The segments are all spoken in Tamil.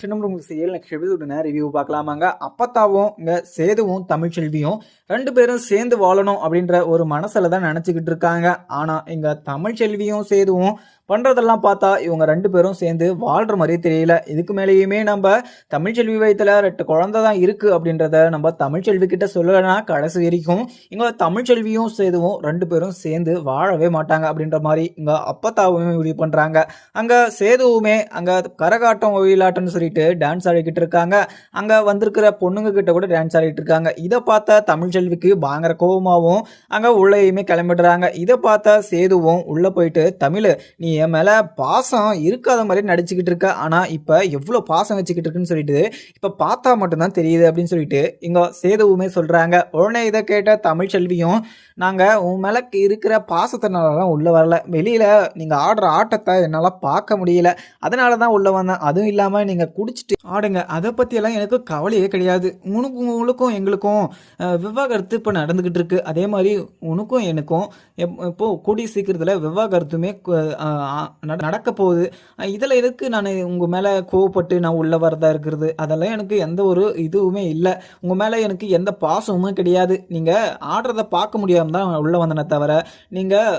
சின்னம் உங்களுக்கு சீரியல் நெக்ஸ்ட் எபிசோடுன ரிவ்யூ பார்க்கலாமாங்க. அப்பத்தாவும் இங்க சேதுவும் தமிழ்ச்செல்வியும் ரெண்டு பேரும் சேர்ந்து வாழணும் அப்படின்ற ஒரு மனசில் தான் நினச்சிக்கிட்டு இருக்காங்க. ஆனா இங்க தமிழ்ச்செல்வியும் சேதுவும் பண்ணுறதெல்லாம் பார்த்தா இவங்க ரெண்டு பேரும் சேர்ந்து வாழ்ற மாதிரியே தெரியல. இதுக்கு மேலேயுமே நம்ம தமிழ்ச்செல்வி வயத்தில் ரெண்டு குழந்தை தான் இருக்குது அப்படின்றத நம்ம தமிழ்ச்செல்வி கிட்ட சொல்லலைன்னா கடைசி வரைக்கும் இங்கே தமிழ்ச்செல்வியும் சேதுவும் ரெண்டு பேரும் சேர்ந்து வாழவே மாட்டாங்க அப்படின்ற மாதிரி இங்கே அப்பத்தாவுமே முடிவு பண்ணுறாங்க அங்கே சேதுவுமே அங்கே கரகாட்டம் ஒயிலாட்டம்னு சொல்லிட்டு டான்ஸ் ஆடிக்கிட்டு இருக்காங்க. அங்கே வந்திருக்கிற பொண்ணுங்க கிட்ட கூட டான்ஸ் ஆடிட்டு இருக்காங்க. இதை பார்த்த தமிழ்ச்செல்விக்கு பயங்கர கோபமாகவும் அங்கே உள்ளேயுமே கிளம்பிடுறாங்க. இதை பார்த்த சேதுவும் உள்ளே போயிட்டு தமிழ் நீ என் மேலே பாசம் இருக்காத மாதிரி நடிச்சுக்கிட்டு இருக்க. ஆனால் இப்போ எவ்வளோ பாசம் வச்சுக்கிட்டு இருக்குன்னு சொல்லிட்டு இப்போ பார்த்தா மட்டும்தான் தெரியுது அப்படின்னு சொல்லிட்டு இங்கே சேதுவுமே சொல்கிறாங்க உடனே இதை கேட்ட தமிழ்ச்செல்வியும் நாங்கள் உன் மேலே இருக்கிற பாசத்தினால தான் வரல. வெளியில் நீங்கள் ஆடுற ஆட்டத்தை என்னால் பார்க்க முடியல. அதனால தான் உள்ளே வந்தேன். அதுவும் இல்லாமல் நீங்கள் குடிச்சிட்டு ஆடுங்க. அதை பற்றியெல்லாம் எனக்கு கவலையே கிடையாது. உனக்கும் உங்களுக்கும் எங்களுக்கும் விவாகரத்து இப்போ நடந்துக்கிட்டு இருக்கு. அதே மாதிரி உனக்கும் எனக்கும் எப்- இப்போது கூடிய சீக்கிரத்தில் விவாகரத்துமே நடக்க போகுது இதில் எதுக்கு நான் உங்கள் மேலே கோவப்பட்டு நான் உள்ளே வரதா இருக்கிறது? அதெல்லாம் எனக்கு எந்த ஒரு இதுவுமே இல்லை. உங்கள் மேலே எனக்கு எந்த பாசமும் கிடையாது. நீங்கள் ஆடுறத பார்க்க முடியாமல் தான் உள்ளே வந்தனே தவிர நீங்கள்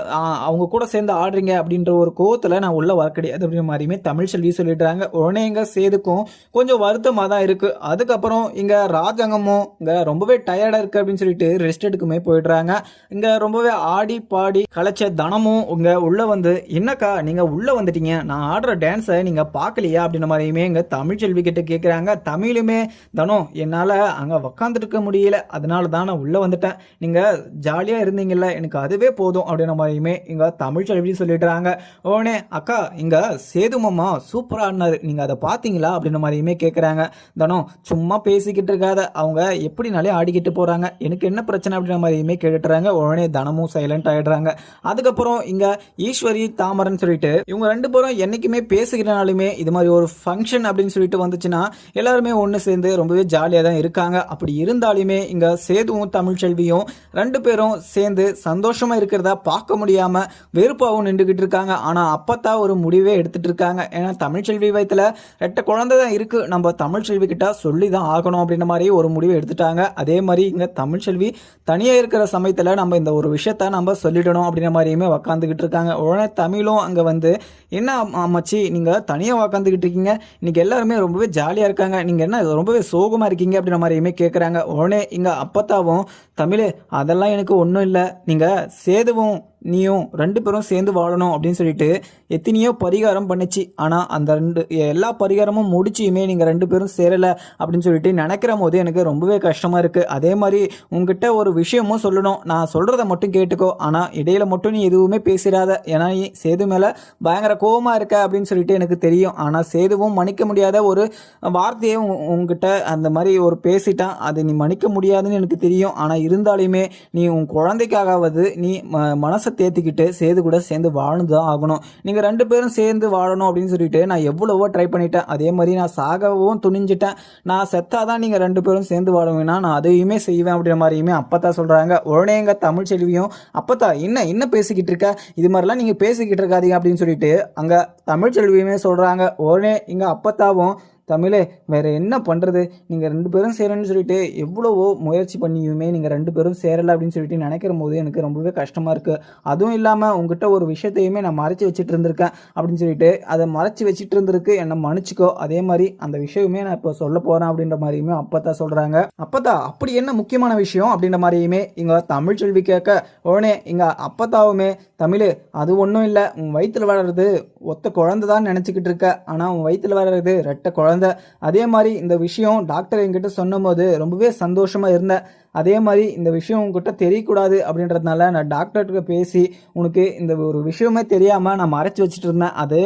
அவங்க கூட சேர்ந்து ஆடுறீங்க அப்படின்ற ஒரு கோவத்தில் நான் உள்ளே வர கிடையாது. அப்படின்ற மாதிரியுமே தமிழ் செல்வி சொல்லிடுறாங்க. உடனே எங்கள் சேதுக்கும் கொஞ்சம் வருத்தமாக தான் இருக்குது அதுக்கப்புறம் இங்கே ராஜாங்கமும் இங்கே ரொம்பவே டயர்டாக இருக்குது அப்படின்னு சொல்லிட்டு ரெஸ்ட் எடுக்குமே போயிடுறாங்க. இங்கே ரொம்பவே ஆடி பாடி களைச்ச தனமும் இங்கே உள்ளே வந்து என்னக்கா நீங்கள் உள்ளே வந்துட்டீங்க. நான் ஆடுற டான்ஸை நீங்கள் பார்க்கலையா? அப்படின்ற மாதிரியுமே இங்கே தமிழ் செல்வி கிட்ட கேட்குறாங்க தமிழுமே தனோ என்னால் அங்கே உக்காந்துட்டு முடியல. அதனால தான் நான் உள்ளே வந்துட்டேன். நீங்கள் ஜாலியாக இருந்தீங்கல்ல எனக்கு அதுவே போதும் அப்படின்ற மாதிரியுமே இங்கே தமிழ் செல்வி சொல்லிடுறாங்க. உடனே அக்கா இங்கே சேது மாமா சூப்பரா ஆடினாரு. நீங்கள் அதை பார்த்தீங்களா? அப்படின்ற மாதிரியுமே கேட்குறாங்க தனோ சும்மா பேசிக்கிட்டு இருக்காத. அவங்க எப்படினாலே ஆடிக்கிட்டு போகிறாங்க எனக்கு என்ன பிரச்சனை? அப்படின்ற மாதிரியுமே கேட்டுறாங்க உடனே தனமும் சைலண்ட் ஆயிடுறாங்க. அதுக்கப்புறம் இங்கே ஈஸ்வரி தாமரன் சொல்லிட்டு இவங்க ரெண்டு பேரும் என்னைக்குமே பேசுகிறனாலுமே இது மாதிரி ஒரு ஃபங்க்ஷன் அப்படின்னு சொல்லிட்டு வந்துச்சுன்னா எல்லாருமே ஒன்று சேர்ந்து ரொம்பவே ஜாலியாக தான் இருக்காங்க. அப்படி இருந்தாலுமே இங்கே சேதுவும் தமிழ்ச்செல்வியும் ரெண்டு பேரும் சேர்ந்து சந்தோஷமாக இருக்கிறதா பார்க்க முடியாமல் வெறுப்பாகவும் நின்றுக்கிட்டு இருக்காங்க. ஆனால் அப்பத்தான் ஒரு முடிவே எடுத்துட்டு இருக்காங்க. ஏன்னா தமிழ்ச்செல்வி வயத்தில் ரெட்ட குழந்தை தான் இருக்குது நம்ம தமிழ்ச்செல்வி கிட்ட சொல்லி தான் ஆகணும் அப்படின்ற மாதிரி ஒரு முடிவை எடுத்துட்டாங்க. அதே மாதிரி இங்கே தமிழ்ச்செல்வி தனியாக இருக்கிற சமயத்தில் நம்ம இந்த ஒரு விஷயத்த நம்ம சொல்லிடணும் அப்படின்ற மாதிரியுமே உக்காந்துக்கிட்டு இருக்காங்க. உடனே தமிழும் அங்கே வந்து என்ன அம்மா- அம்மாச்சி தனியாக தனியா உக்காந்துக்கிட்டு இருக்கீங்க? இன்னைக்கு எல்லாருமே ரொம்பவே ஜாலியாக இருக்காங்க. நீங்கள் என்ன ரொம்பவே சோகமாக இருக்கீங்க அப்படின்ற மாதிரியுமே கேட்குறாங்க உடனே இங்கே அப்பத்தாவும் தமிழ் அதெல்லாம் எனக்கு ஒன்றும் இல்லை. நீங்கள் சேதுவும் நீயும் ரெண்டு பேரும் சேர்ந்து வாழணும் அப்படின்னு சொல்லிட்டு எத்தனையோ பரிகாரம் பண்ணுச்சு. ஆனால் அந்த ரெண்டு எல்லா பரிகாரமும் முடிச்சியுமே நீங்கள் ரெண்டு பேரும் சேரலை அப்படின்னு சொல்லிட்டு நினைக்கிற போது எனக்கு ரொம்பவே கஷ்டமாக இருக்குது அதே மாதிரி உங்ககிட்ட ஒரு விஷயமும் சொல்லணும். நான் சொல்கிறத மட்டும் கேட்டுக்கோ. ஆனால் இடையில மட்டும் நீ எதுவுமே பேசிடாத. ஏன்னா நீ சேது மேலே பயங்கர கோவமாக இருக்க அப்படின்னு சொல்லிட்டு எனக்கு தெரியும். ஆனால் சேதுவும் மன்னிக்க முடியாத ஒரு வார்த்தையை உங்ககிட்ட அந்த மாதிரி ஒரு பேசிட்டான். அது நீ மன்னிக்க முடியாதுன்னு எனக்கு தெரியும். ஆனால் இருந்தாலுமே நீ உன் குழந்தைக்காகவது நீ ம- மனசை தேத்திக்கிட்டு சேது கூட சேர்ந்து வாழ்ந்து தான் ஆகணும். நீங்கள் ரெண்டு பேரும் சேர்ந்து வாழணும் அப்படின்னு சொல்லிட்டு நான் எவ்வளவோ ட்ரை பண்ணிட்டேன். அதே மாதிரி நான் சாகவும் துணிஞ்சிட்டேன். நான் செத்தாதான் நீங்கள் ரெண்டு பேரும் சேர்ந்து வாழுவீங்கன்னா நான் அதையுமே செய்வேன் அப்படின்ற மாதிரியுமே அப்பத்தா சொல்கிறாங்க உடனே எங்கள் தமிழ் செல்வியும் அப்பத்தா என்ன என்ன பேசிக்கிட்டு இருக்க? இது மாதிரிலாம் நீங்கள் பேசிக்கிட்டு இருக்காதீங்க அப்படின்னு சொல்லிட்டு அங்கே தமிழ் செல்வியுமே சொல்கிறாங்க உடனே இங்கே அப்பத்தாவும் தமிழே வேற என்ன பண்ணுறது நீங்கள் ரெண்டு பேரும் சேரணும்னு சொல்லிட்டு எவ்வளவோ முயற்சி பண்ணியுமே நீங்கள் ரெண்டு பேரும் சேரலை அப்படின்னு சொல்லிட்டு நினைக்கிற போது எனக்கு ரொம்பவே கஷ்டமாக இருக்குது அதுவும் இல்லாமல் உங்ககிட்ட ஒரு விஷயத்தையுமே நான் மறைச்சி வச்சுட்டு இருந்திருக்கேன் அப்படின்னு சொல்லிட்டு அதை மறைச்சி வச்சுட்டு இருந்திருக்கு என்னை மன்னிச்சுக்கோ. அதே மாதிரி அந்த விஷயமே நான் இப்போ சொல்ல போகிறேன் அப்படின்ற மாதிரியுமே அப்பத்தா சொல்கிறாங்க அப்பத்தா அப்படி என்ன முக்கியமான விஷயம் அப்படின்ற மாதிரியுமே இங்கே தமிழ் செல்வி கேட்க உடனே இங்கே அப்பத்தாவுமே தமிழ் அது ஒன்றும் இல்லை. உன் வயிற்றில் வளர்றது ஒத்த குழந்தை தான் நினச்சிக்கிட்டு இருக்க. ஆனால் உன் வயிற்றில் வளர்றது ரெட்ட குழந்தை அதே மாதிரி இந்த விஷயம் டாக்டர் என்கிட்ட சொன்னபோது ரொம்பவே சந்தோஷமாக இருந்தேன். அதே மாதிரி இந்த விஷயம் உங்ககிட்ட தெரியக்கூடாது அப்படின்றதுனால நான் டாக்டர்கிட்ட பேசி உனக்கு இந்த ஒரு விஷயமே தெரியாமல் நான் மறைச்சி வச்சுட்டு இருந்தேன். அது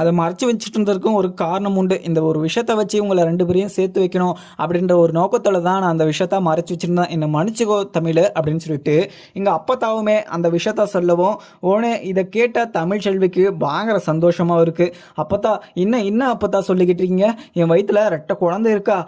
அதை மறைச்சி வச்சுட்டு இருந்ததுக்கும் ஒரு காரணம் உண்டு. இந்த ஒரு விஷயத்த வச்சு உங்களை ரெண்டு பேரையும் சேர்த்து வைக்கணும் அப்படின்ற ஒரு நோக்கத்தோட தான் நான் அந்த விஷயத்த மறைச்சி வச்சிருந்தேன். என்னை மன்னிச்சுக்கோ தமிழ் அப்படின்னு சொல்லிட்டு இங்கே அப்பத்தாவுமே அந்த விஷயத்த சொல்லவும் உடனே இதை கேட்ட தமிழ் செல்விக்கு பயங்கர சந்தோஷமாக இருக்குது அப்பத்தா இன்னும் இன்னும் அப்பத்தா சொல்லிக்கிட்டு இருக்கீங்க? என் வயிற்றுல ரெட்டை குழந்தை இருக்கா?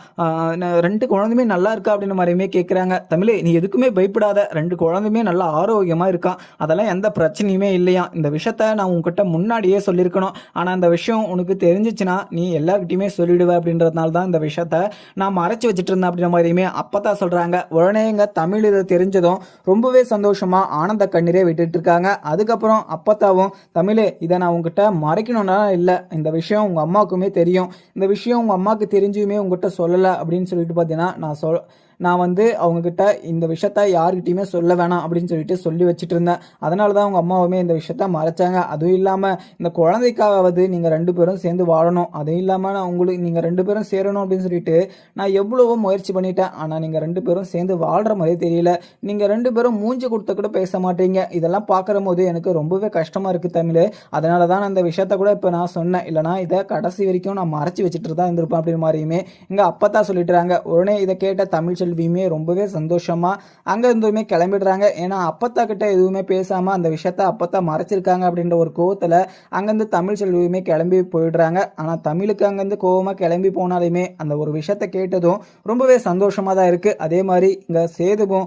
ரெண்டு குழந்தையுமே நல்லா இருக்கா? அப்படின்னு மாதிரியுமே கேட்குறாங்க தமிழ் நீ எதுக்குமே பயப்படாத. ரெண்டு குழந்தையுமே நல்லா ஆரோக்கியமாக இருக்கா? அதெல்லாம் எந்த பிரச்சனையுமே இல்லையா? இந்த விஷயத்த நான் உங்ககிட்ட முன்னாடியே சொல்லியிருக்கணும். ஆனால் அந்த விஷயம் உனக்கு தெரிஞ்சிச்சுன்னா நீ எல்லாருக்கிட்டையுமே சொல்லிவிடுவ அப்படின்றதுனால தான் இந்த விஷயத்த நான் மறைச்சி வச்சுட்டு இருந்தேன் அப்படின்ற மாதிரியுமே அப்பதான் சொல்கிறாங்க உடனே எங்கள் தமிழ் இதை தெரிஞ்சதும் ரொம்பவே சந்தோஷமாக ஆனந்த கண்ணீரே விட்டுட்டு இருக்காங்க. அதுக்கப்புறம் அப்பத்தாவும் தமிழே இதை நான் உங்ககிட்ட மறைக்கணும்னா இல்லை. இந்த விஷயம் உங்கள் அம்மாவுக்குமே தெரியும். இந்த விஷயம் உங்கள் அம்மாவுக்கு தெரிஞ்சுமே உங்ககிட்ட சொல்லலை. அப்படின்னு சொல்லிட்டு பார்த்தீங்கன்னா நான் சொல் நான் வந்து அவங்கக்கிட்ட இந்த விஷயத்த யார்கிட்டயுமே சொல்ல வேணாம் அப்படின்னு சொல்லிட்டு சொல்லி வச்சுட்டு இருந்தேன் அதனால தான் அவங்க அம்மாவுமே இந்த விஷயத்த மறைச்சாங்க. அதுவும் இல்லாமல் இந்த குழந்தைக்காவது நீங்கள் ரெண்டு பேரும் சேர்ந்து வாழணும். அதுவும் இல்லாமல் நான் உங்களுக்கு நீங்கள் ரெண்டு பேரும் சேரணும் அப்படின்னு சொல்லிட்டு நான் எவ்வளவோ முயற்சி பண்ணிட்டேன். ஆனால் நீங்கள் ரெண்டு பேரும் சேர்ந்து வாழ்கிற மாதிரி தெரியல. நீங்கள் ரெண்டு பேரும் மூஞ்சி கொடுத்த கூட பேச மாட்டீங்க. இதெல்லாம் பார்க்குற போது எனக்கு ரொம்பவே கஷ்டமாக இருக்குது தமிழ். அதனால தான் நான் இந்த விஷயத்த கூட இப்போ நான் சொன்னேன். இல்லைனா இதை கடைசி வரைக்கும் நான் மறைச்சி வச்சுட்டு தான் இருந்திருப்பேன் அப்படின்னு மாதிரியுமே இங்கே அப்பத்தான் சொல்லிட்டுறாங்க. உடனே இதை கேட்ட தமிழ் செல்வியுமே ரொம்பவே சந்தோஷமா அங்கே இருந்துமே கிளம்பிடுறாங்க. ஏன்னா அப்பத்தா கிட்ட எதுவுமே பேசாமல் அந்த விஷயத்த அப்பத்தா மறைச்சிருக்காங்க அப்படின்ற ஒரு கோவத்தில் அங்கேருந்து தமிழ் செல்வியுமே கிளம்பி போயிடுறாங்க. ஆனால் தமிழுக்கு அங்கேருந்து கோவமாக கிளம்பி போனாலுமே அந்த ஒரு விஷயத்த கேட்டதும் ரொம்பவே சந்தோஷமாக தான் இருக்குது அதே மாதிரி இங்கே சேதுவும்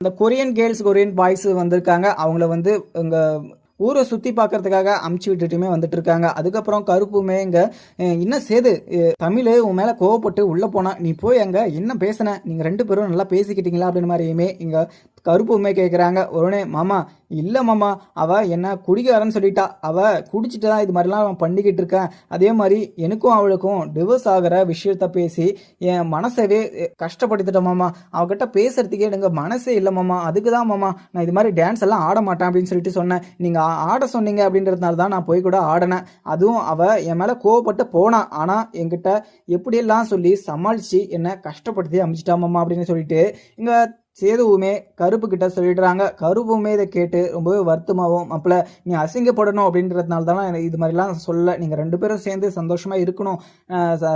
இந்த கொரியன் கேர்ள்ஸ் கொரியன் பாய்ஸ் வந்திருக்காங்க. அவங்கள வந்து இங்கே ஊரை சுற்றி பார்க்கறதுக்காக அமுச்சு விட்டுட்டுமே வந்துட்டு இருக்காங்க அதுக்கப்புறம் கருப்புமே இங்கே என்ன சேது? தமிழ் உன் மேலே கோவப்பட்டு உள்ளே போனா நீ போய் அங்கே என்ன பேசுன? நீங்கள் ரெண்டு பேரும் நல்லா பேசிக்கிட்டீங்களா? அப்படின்னு மாதிரியுமே இங்கே கருப்புமே கேட்குறாங்க உடனே மாமா இல்லை மாமா அவள் என்ன குடிக்காரன்னு சொல்லிட்டா. அவள் குடிச்சிட்டு தான் இது மாதிரிலாம் அவன் பண்ணிக்கிட்டு இருக்கேன் அதே மாதிரி எனக்கும் அவளுக்கும் டிவோர்ஸ் ஆகிற விஷயத்த பேசி என் மனசவே கஷ்டப்படுத்திட்டேன் மாமா. அவகிட்ட பேசுறதுக்கே எனக்கு மனசே இல்லை மாமா. அதுக்கு தான் மாமா நான் இது மாதிரி டான்ஸ் எல்லாம் ஆட மாட்டேன் அப்படின்னு சொல்லிட்டு சொன்னேன். நீங்கள் ஆட சொன்னீங்க அப்படின்றதுனால தான் நான் போய் கூட ஆடினேன். அதுவும் அவள் என் மேலே கோவப்பட்டு போனான் ஆனால் என்கிட்ட எப்படியெல்லாம் சொல்லி சமாளித்து என்னை கஷ்டப்படுத்தி அமைச்சிட்டா மாமா அப்படின்னு சொல்லிட்டு இங்கே சேதுவுமே கருப்பு கிட்ட சொல்லிடுறாங்க. கருப்புமே இதை கேட்டு ரொம்பவே வருத்தமாகவும் அப்பல நீ அசிங்கப்படணும் அப்படின்றதுனால தான் இது மாதிரிலாம் சொல்ல. நீங்கள் ரெண்டு பேரும் சேர்ந்து சந்தோஷமாக இருக்கணும்.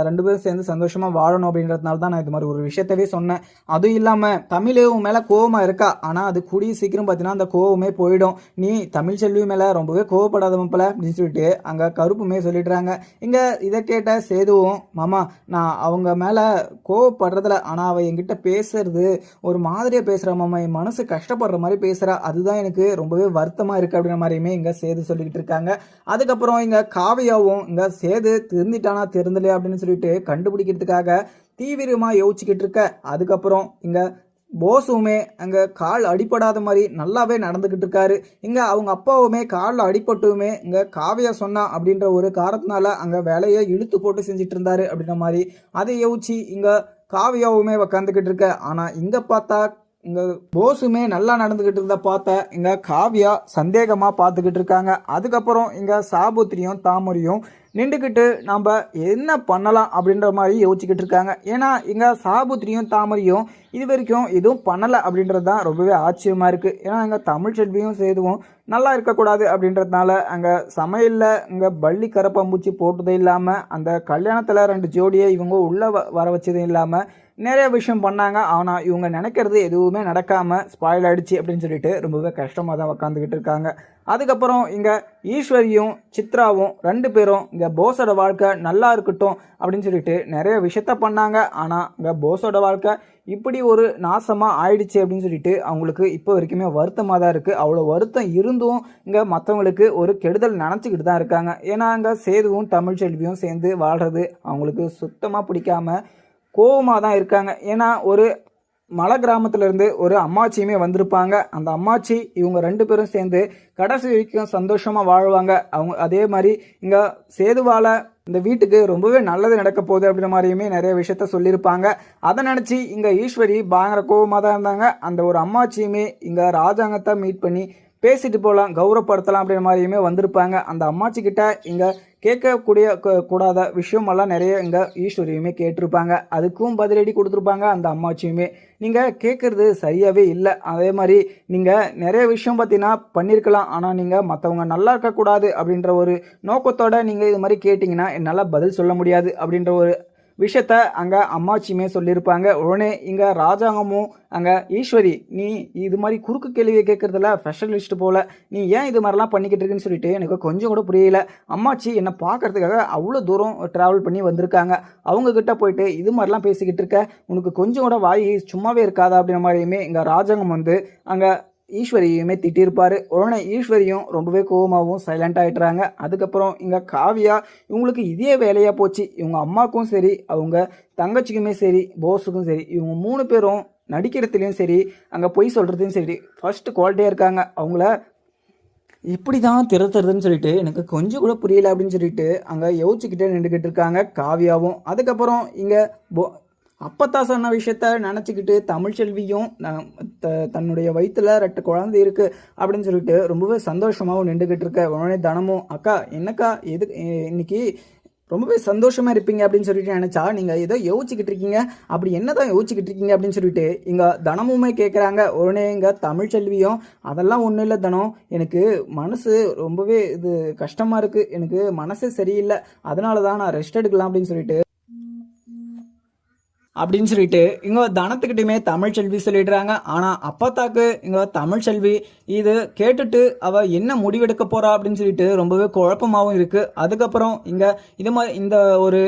ரெண்டு பேரும் சேர்ந்து சந்தோஷமாக வாழணும் அப்படின்றதுனால தான் நான் இது மாதிரி ஒரு விஷயத்தவே சொன்னேன். அதுவும் இல்லாமல் தமிழும் மேலே கோவமாக இருக்கா? ஆனால் அது கூடிய சீக்கிரம் பார்த்தீங்கன்னா அந்த கோவமே போயிடும். நீ தமிழ் செல்வி மேலே ரொம்பவே கோவப்படாத மப்பல அப்படின்னு சொல்லிட்டு அங்கே கருப்புமே சொல்லிடுறாங்க. இங்கே இதை கேட்ட சேதுவும் மாமா நான் அவங்க மேலே கோவப்படுறதில்ல. ஆனால் அவள் என்கிட்ட பேசுறது ஒரு மாதிரி மாதிரியே பேசுகிறா மாமா என் மனசு கஷ்டப்படுற மாதிரி பேசுகிறா அதுதான் எனக்கு ரொம்பவே வருத்தமாக இருக்குது அப்படின்ற மாதிரியுமே இங்கே சேது சொல்லிக்கிட்டு இருக்காங்க. அதுக்கப்புறம் இங்கே காவியாவும் இங்கே சேது திருந்திட்டானா திருந்தலையா அப்படின்னு சொல்லிட்டு கண்டுபிடிக்கிறதுக்காக தீவிரமாக யோசிச்சுக்கிட்டு இருக்க. அதுக்கப்புறம் இங்கே போஸுமே அங்கே கால் அடிபடாத மாதிரி நல்லாவே நடந்துக்கிட்டு இருக்காரு. இங்கே அவங்க அப்பாவுமே காலில் அடிபட்டுமே இங்கே காவியா சொன்னா அப்படின்ற ஒரு காரணத்தினால அங்கே வேலையை இழுத்து போட்டு செஞ்சுட்டு இருந்தாரு அப்படின்ற மாதிரி. அதை யோசிச்சு இங்கே காவியாவுமே உக்காந்துக்கிட்டு இருக்க. ஆனால் இங்கே பார்த்தா இங்கே போஸுமே நல்லா நடந்துக்கிட்டு இருந்த பார்த்த இங்கே காவியா சந்தேகமாக பார்த்துக்கிட்டு இருக்காங்க. அதுக்கப்புறம் இங்கே சாபுத்திரியும் தாமரையும் நின்றுக்கிட்டு நம்ம என்ன பண்ணலாம் அப்படின்ற மாதிரி யோசிச்சுக்கிட்டு இருக்காங்க. ஏன்னா இங்கே சாபுத்திரியும் தாமரையும் இது வரைக்கும் எதுவும் பண்ணலை அப்படின்றது தான் ரொம்பவே ஆச்சரியமாக இருக்குது ஏன்னா அங்கே தமிழ் செல்வியும் சேதுவும் நல்லா இருக்கக்கூடாது அப்படின்றதுனால அங்கே சமையலில் இங்கே பள்ளி கரப்பாம்பூச்சி போட்டதும் இல்லாமல் அந்த கல்யாணத்தில் ரெண்டு ஜோடியை இவங்க உள்ளே வ வர வச்சதும் இல்லாமல் நிறைய விஷயம் பண்ணாங்க. ஆனால் இவங்க நினைக்கிறது எதுவுமே நடக்காமல் ஸ்பாயில் ஆகிடுச்சு அப்படின்னு சொல்லிட்டு ரொம்பவே கஷ்டமாக தான் உக்காந்துக்கிட்டு இருக்காங்க. அதுக்கப்புறம் இங்கே ஈஸ்வரியும் சித்ராவும் ரெண்டு பேரும் இங்கே போஸோட வாழ்க்கை நல்லா இருக்கட்டும் அப்படின்னு சொல்லிட்டு நிறைய விஷயத்த பண்ணாங்க. ஆனால் இங்கே போஸோட வாழ்க்கை இப்படி ஒரு நாசமாக ஆயிடுச்சு அப்படின்னு சொல்லிட்டு அவங்களுக்கு இப்போ வரைக்குமே வருத்தமாக தான் இருக்குது அவ்வளோ வருத்தம் இருந்தும் இங்கே மற்றவங்களுக்கு ஒரு கெடுதல் நினச்சிக்கிட்டு தான் இருக்காங்க. ஏன்னா இங்கே சேதுவும் தமிழ் செல்வியும் சேர்ந்து வாழ்கிறது அவங்களுக்கு சுத்தமாக பிடிக்காம கோவமாக தான் இருக்காங்க. ஏன்னா ஒரு மலை கிராமத்துல இருந்து ஒரு அம்மாச்சியுமே வந்திருப்பாங்க. அந்த அம்மாச்சி இவங்க ரெண்டு பேரும் சேர்ந்து கடைசி வரைக்கும் சந்தோஷமாக வாழ்வாங்க. அவங்க அதே மாதிரி இங்கே சேதுவால இந்த வீட்டுக்கு ரொம்பவே நல்லது நடக்க போகுது அப்படின்ற மாதிரியுமே நிறைய விஷயத்த சொல்லியிருப்பாங்க. அதை நினச்சி இங்கே ஈஸ்வரி பயங்கர கோவமாக தான் இருந்தாங்க. அந்த ஒரு அம்மாச்சியுமே இங்கே ராஜாங்கத்தை மீட் பண்ணி பேசிட்டு போகலாம் கௌரவப்படுத்தலாம் அப்படின்ற மாதிரியுமே வந்திருப்பாங்க. அந்த அம்மாச்சி கிட்ட இங்கே கேட்கக்கூடிய கூடாத விஷயமெல்லாம் நிறைய இங்கே ஈஸ்வரியுமே கேட்டிருப்பாங்க. அதுக்கும் பதிலடி கொடுத்துருப்பாங்க அந்த அம்மாச்சியுமே. நீங்கள் கேட்குறது சரியாகவே இல்லை. அதே மாதிரி நீங்கள் நிறைய விஷயம் பார்த்தீங்கன்னா பண்ணியிருக்கலாம் ஆனால் நீங்கள் மற்றவங்க நல்லா இருக்கக்கூடாது அப்படின்ற ஒரு நோக்கத்தோடு நீங்கள் இது மாதிரி கேட்டிங்கன்னா என்னால் பதில் சொல்ல முடியாது அப்படின்ற ஒரு விஷயத்த அங்கே அம்மாச்சியுமே சொல்லியிருப்பாங்க. உடனே இங்கே ராஜாங்கமும் அங்கே ஈஸ்வரி நீ இது மாதிரி குறுக்கு கேள்வியை கேட்குறதுல ஸ்பெஷலிஸ்ட் போல். நீ ஏன் இது மாதிரிலாம் பண்ணிக்கிட்டு இருக்குன்னு சொல்லிட்டு எனக்கு கொஞ்சம் கூட புரியல. அம்மாச்சி என்னை பார்க்கறதுக்காக அவ்வளோ தூரம் ட்ராவல் பண்ணி வந்திருக்காங்க. அவங்கக்கிட்ட போயிட்டு இது மாதிரிலாம் பேசிக்கிட்டு இருக்க. உனக்கு கொஞ்சம் கூட வாய் சும்மாவே இருக்காதா? அப்படின்ற மாதிரியுமே இங்கே ராஜாங்கம் வந்து அங்கே ஈஸ்வரியுமே திட்டியிருப்பார் உடனே ஈஸ்வரியும் ரொம்பவே கோவமாகவும் சைலண்ட் ஆகிட்டுறாங்க அதுக்கப்புறம் இங்கே காவியா இவங்களுக்கு இதே வேலையாக போச்சு. இவங்க அம்மாக்கும் சரி அவங்க தங்கச்சிக்குமே சரி போஸுக்கும் சரி இவங்க மூணு பேரும் நடிக்கிறதுலேயும் சரி அங்கே பொய் சொல்கிறதுலையும் சரி ஃபஸ்ட்டு குவாலிட்டியாக இருக்காங்க. அவங்கள இப்படி தான் திருத்துறதுன்னு சொல்லிட்டு எனக்கு கொஞ்சம் கூட புரியல அப்படின்னு சொல்லிட்டு அங்கே யோசிச்சுக்கிட்டே நின்றுக்கிட்டு இருக்காங்க காவியாவும். அதுக்கப்புறம் இங்கே போ அப்பத்தா சொன்ன விஷயத்த நினச்சிக்கிட்டு தமிழ்ச்செல்வியும் நான் த- தன்னுடைய வயிற்றில் ரெட்டு குழந்தை இருக்குது அப்படின்னு சொல்லிட்டு ரொம்பவே சந்தோஷமாகவும் நின்றுக்கிட்டு இருக்க. உடனே தனமும் அக்கா என்னக்கா எது இன்னைக்கு ரொம்பவே சந்தோஷமாக இருப்பீங்க? அப்படின்னு சொல்லிட்டு நினச்சா நீங்கள் ஏதோ யோசிச்சுக்கிட்டு இருக்கீங்க. அப்படி என்னதான் யோசிச்சுக்கிட்டு இருக்கீங்க அப்படின்னு சொல்லிட்டு இங்கே தனமுமே கேட்குறாங்க உடனே இங்க தமிழ்ச்செல்வியும் அதெல்லாம் ஒன்றும் இல்லை தனம் எனக்கு மனசு ரொம்பவே இது கஷ்டமாக இருக்குது எனக்கு மனசே சரியில்லை. அதனால தான் நான் ரெஸ்ட் எடுக்கலாம் அப்படின்னு சொல்லிட்டு அப்படின்னு சொல்லிட்டு இங்க தமிழ் தமிழ்ச்செல்வி சொல்லிடுறாங்க. ஆனா அப்பத்தாக்கு இங்க தமிழ்ச்செல்வி இது கேட்டுட்டு அவ என்ன முடிவெடுக்க போறா அப்படின்னு சொல்லிட்டு ரொம்பவே குழப்பமாகவும் இருக்கு. அதுக்கப்புறம் இங்க இது மாதிரி இந்த ஒரு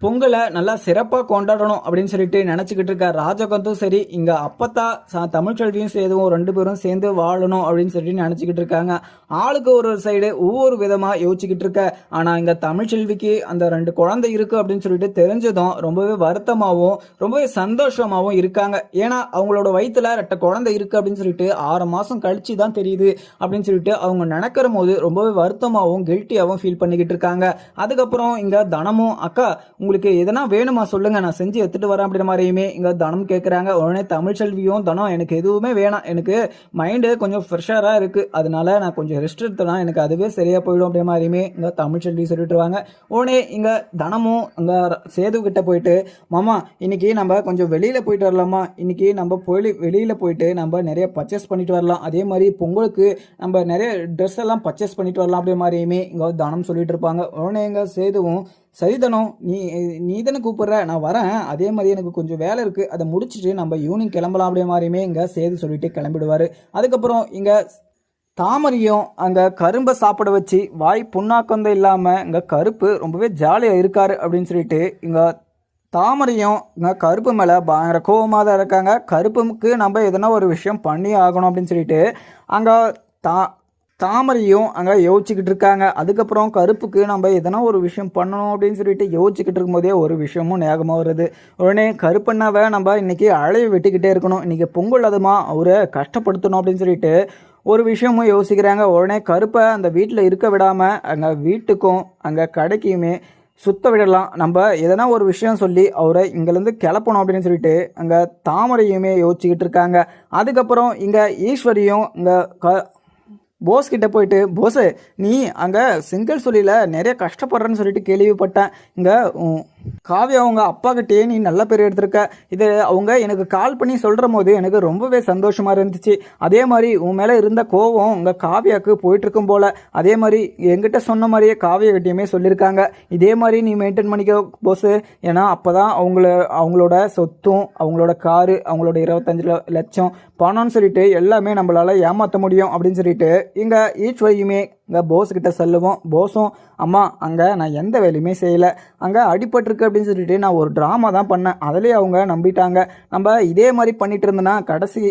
பொங்கலை நல்லா சிறப்பாக கொண்டாடணும் அப்படின்னு சொல்லிட்டு நினச்சிக்கிட்டு இருக்க ராஜகந்தும் சரி இங்கே அப்பத்தா ச- தமிழ்ச்செல்வியும் சேதுவும் ரெண்டு பேரும் சேர்ந்து வாழணும் அப்படின்னு சொல்லிட்டு நினச்சிக்கிட்டு இருக்காங்க. ஆளுக்கு ஒரு ஒரு சைடு ஒவ்வொரு விதமாக யோசிச்சுக்கிட்டு இருக்க. ஆனால் இங்கே தமிழ்ச்செல்விக்கு அந்த ரெண்டு குழந்தை இருக்குது அப்படின்னு சொல்லிட்டு தெரிஞ்சதும் ரொம்பவே வருத்தமாகவும் ரொம்பவே சந்தோஷமாகவும் இருக்காங்க. ஏன்னா அவங்களோட வயிற்றுல ரெட்ட குழந்தை இருக்குது அப்படின்னு சொல்லிட்டு ஆறு மாதம் கழிச்சு தான் தெரியுது அப்படின்னு சொல்லிட்டு அவங்க நினைக்கிற போது ரொம்பவே வருத்தமாகவும் கில்ட்டியாகவும் ஃபீல் பண்ணிக்கிட்டு இருக்காங்க. அதுக்கப்புறம் இங்கே தனமும் அக்கா உங்களுக்கு எதனா வேணுமா சொல்லுங்க. நான் செஞ்சு எடுத்துட்டு வரேன் அப்படின்ற மாதிரியுமே இங்கே தனம் கேட்குறாங்க உடனே தமிழ்ச்செல்வியும் தனம் எனக்கு எதுவுமே வேணாம். எனக்கு மைண்டு கொஞ்சம் ஃப்ரெஷராக இருக்கு. அதனால நான் கொஞ்சம் ரெஸ்ட் எடுத்தனா எனக்கு அதுவே சரியா போயிடும் அப்படின்ற மாதிரியுமே இங்கே தமிழ்ச்செல்வி சொல்லிட்டுருவாங்க உடனே இங்கே தனமும் அங்கே சேது கிட்ட போயிட்டு மாமா இன்னைக்கு நம்ம கொஞ்சம் வெளியில போயிட்டு வரலாமா? இன்னைக்கு நம்ம போய் வெளியில போயிட்டு நம்ம நிறைய பர்ச்சேஸ் பண்ணிட்டு வரலாம். அதே மாதிரி பொங்கலுக்கு நம்ம நிறைய ட்ரெஸ் எல்லாம் பர்ச்சேஸ் பண்ணிட்டு வரலாம். அப்படின்ற மாதிரியுமே இங்கே தனம் சொல்லிட்டு இருப்பாங்க. உடனே எங்க சேதுவும் சரிதனம் நீ நீ தானே கூப்பிட்ற? நான் வரேன். அதே மாதிரி எனக்கு கொஞ்சம் வேலை இருக்கு. அதை முடிச்சுட்டு நம்ம ஈவினிங் கிளம்பலாம் அப்படியே மாதிரியுமே இங்கே சேது சொல்லிட்டு கிளம்பிடுவாரு. அதுக்கப்புறம் இங்கே தாமரையும் அங்கே கரும்பை சாப்பிட வச்சு வாய் புண்ணாக்கந்தம் இல்லாமல் இங்கே கருப்பு ரொம்பவே ஜாலியாக இருக்காரு அப்படின்னு சொல்லிட்டு இங்கே தாமரையும் இங்கே கருப்பு மேலே பயங்கர கோவமாக தான் இருக்காங்க. கருப்புக்கு நம்ம எதனா ஒரு விஷயம் பண்ணி ஆகணும் அப்படின்னு சொல்லிட்டு அங்கே தா தாமரையும் அங்கே யோசிச்சுக்கிட்டு இருக்காங்க அதுக்கப்புறம் கருப்புக்கு நம்ம எதனா ஒரு விஷயம் பண்ணணும் அப்படின்னு சொல்லிட்டு யோசிச்சுக்கிட்டு இருக்கும்போதே ஒரு விஷயமும் ஞாபகமாக வருது. உடனே கருப்பண்ணாவை நம்ம இன்றைக்கி அழைய வெட்டிக்கிட்டே இருக்கணும். இன்றைக்கி பொங்கல் அதுமா அவரை கஷ்டப்படுத்தணும் அப்படின்னு சொல்லிட்டு ஒரு விஷயமும் யோசிக்கிறாங்க. உடனே கருப்பை அந்த வீட்டில் இருக்க விடாமல் அங்கே வீட்டுக்கும் அங்கே கடைக்குமே சுத்த விடலாம். நம்ம எதனா ஒரு விஷயம் சொல்லி அவரை இங்கேருந்து கிளப்பணும் அப்படின்னு சொல்லிட்டு அங்கே தாமரையுமே யோசிச்சுக்கிட்டு இருக்காங்க அதுக்கப்புறம் இங்கே ஈஸ்வரியும் இங்கே க போஸ் கிட்டே போயிட்டு போஸு நீ அங்கே சிங்கிள் சொல்லியில் நிறைய கஷ்டப்படுறேன்னு சொல்லிட்டு கேள்விப்பட்டேன். இங்கே காவியா அவங்க அப்பா நீ நல்ல பேர் எடுத்திருக்க. இது அவங்க எனக்கு கால் பண்ணி சொல்கிற போது எனக்கு ரொம்பவே சந்தோஷமாக இருந்துச்சு. அதே மாதிரி உன் மேலே இருந்த கோவம் உங்கள் காவியாவுக்கு போயிட்டுருக்கும் போல். அதே மாதிரி எங்கிட்ட சொன்ன மாதிரியே காவியா கிட்டேயுமே சொல்லியிருக்காங்க. இதே மாதிரி நீ மெயின்டைன் பண்ணிக்க போஸ் ஏன்னா அப்போ தான் அவங்கள அவங்களோட சொத்தும் அவங்களோட காரு அவங்களோட இருபத்தஞ்சு லட்சம் பணம்னு சொல்லிட்டு எல்லாமே நம்மளால் ஏமாற்ற முடியும் அப்படின்னு சொல்லிட்டு இங்கே ஈச் வையுமே இங்கே போஸ்கிட்ட சொல்லுவோம் போஸும் அம்மா அங்கே நான் எந்த வேலையுமே செய்யலை. அங்கே அடிபட்டிருக்கு அப்படின்னு சொல்லிட்டு நான் ஒரு ட்ராமா தான் பண்ணேன். அதிலே அவங்க நம்பிட்டாங்க. நம்ம இதே மாதிரி பண்ணிட்டு இருந்தோன்னா கடைசி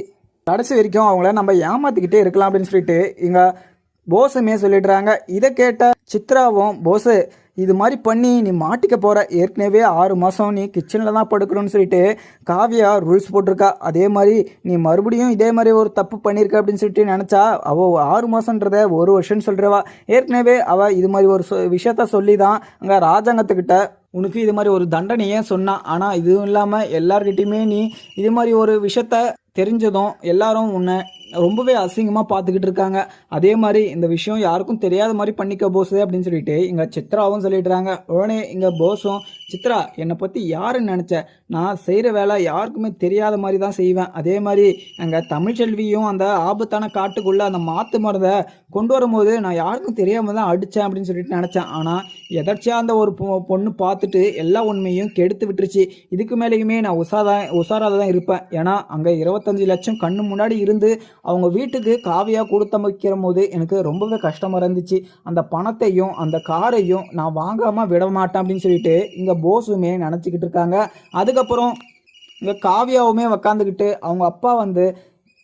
கடைசி வரைக்கும் அவங்கள நம்ம ஏமாத்திக்கிட்டே இருக்கலாம் அப்படின்னு சொல்லிட்டு இங்கே போஸுமே சொல்லிடுறாங்க. இதை கேட்ட சித்ராவும் போஸு இது மாதிரி பண்ணி நீ மாட்டிக்க போகிற ஏற்கனவே ஆறு மாதம் நீ கிச்சனில் தான் படுக்கணும்னு சொல்லிட்டு காவியா ரூல்ஸ் போட்டிருக்கா. அதே மாதிரி நீ மறுபடியும் இதே மாதிரி ஒரு தப்பு பண்ணியிருக்க அப்படின்னு சொல்லிட்டு நினச்சா அவள் ஆறு மாதன்றத ஒரு வருஷம்னு சொல்கிறவா ஏற்கனவே அவள் இது மாதிரி ஒரு சொ- விஷயத்த சொல்லி தான் அங்கே ராஜாங்கத்துக்கிட்ட உனக்கு இது மாதிரி ஒரு தண்டனையே சொன்னா. ஆனால் இதுவும் இல்லாமல் எல்லார்கிட்டையுமே நீ இது மாதிரி ஒரு விஷயத்த தெரிஞ்சதும் எல்லாரும் உன்னை ரொம்பவே அசிங்கமாக பார்த்துக்கிட்டு இருக்காங்க. அதே மாதிரி இந்த விஷயம் யாருக்கும் தெரியாத மாதிரி பண்ணிக்க போஸ் அப்படின்னு சொல்லிட்டு இங்கே சித்ராவும் சொல்லிடுறாங்க. உடனே இங்கே போஸும் சித்ரா என்னை பற்றி யாருன்னு நினச்ச? நான் செய்கிற வேலை யாருக்குமே தெரியாத மாதிரி தான் செய்வேன். அதே மாதிரி எங்கள் தமிழ்ச்செல்வியும் அந்த ஆபத்தான காட்டுக்குள்ளே அந்த மாற்று மருந்தை கொண்டு வரும்போது நான் யாருக்கும் தெரியாமல் தான் அடித்தேன் அப்படின்னு சொல்லிட்டு நினச்சேன். ஆனால் எதர்ச்சியாக அந்த ஒரு பொ- பொண்ணு பார்த்துட்டு எல்லா உண்மையும் கெடுத்து விட்டுருச்சு. இதுக்கு மேலேயுமே நான் உஷாரா உஷாராக தான் இருப்பேன். ஏன்னா அங்கே இருபத்தஞ்சு லட்சம் கண்ணு முன்னாடி இருந்து அவங்க வீட்டுக்கு காவியாக கொடுத்த போது எனக்கு ரொம்பவே கஷ்டமாக இருந்துச்சு. அந்த பணத்தையும் அந்த காரையும் நான் வாங்காமல் விட மாட்டேன் அப்படின்னு சொல்லிட்டு இங்கே போஸுமே நினச்சிக்கிட்டு இருக்காங்க. அதுக்கு அதுக்கப்புறம் இங்கே காவியாவுமே உக்காந்துக்கிட்டு அவங்க அப்பா வந்து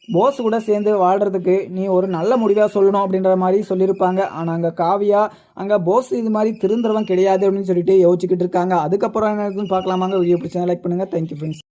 போஸ் கூட சேர்ந்து வாழ்கிறதுக்கு நீ ஒரு நல்ல முடிவாக சொல்லணும் அப்படின்ற மாதிரி சொல்லியிருப்பாங்க. ஆனால் அங்கே காவியா அங்கே போஸ் இது மாதிரி திருந்துறவன் கிடையாது அப்படின்னு சொல்லிட்டு யோசிச்சுக்கிட்டு இருக்காங்க. அதுக்கப்புறம் என்ன பார்க்கலாமாங்க? வீடியோ பிடிச்சா லைக் பண்ணுங்கள் தேங்க்யூ ஃப்ரெண்ட்ஸ்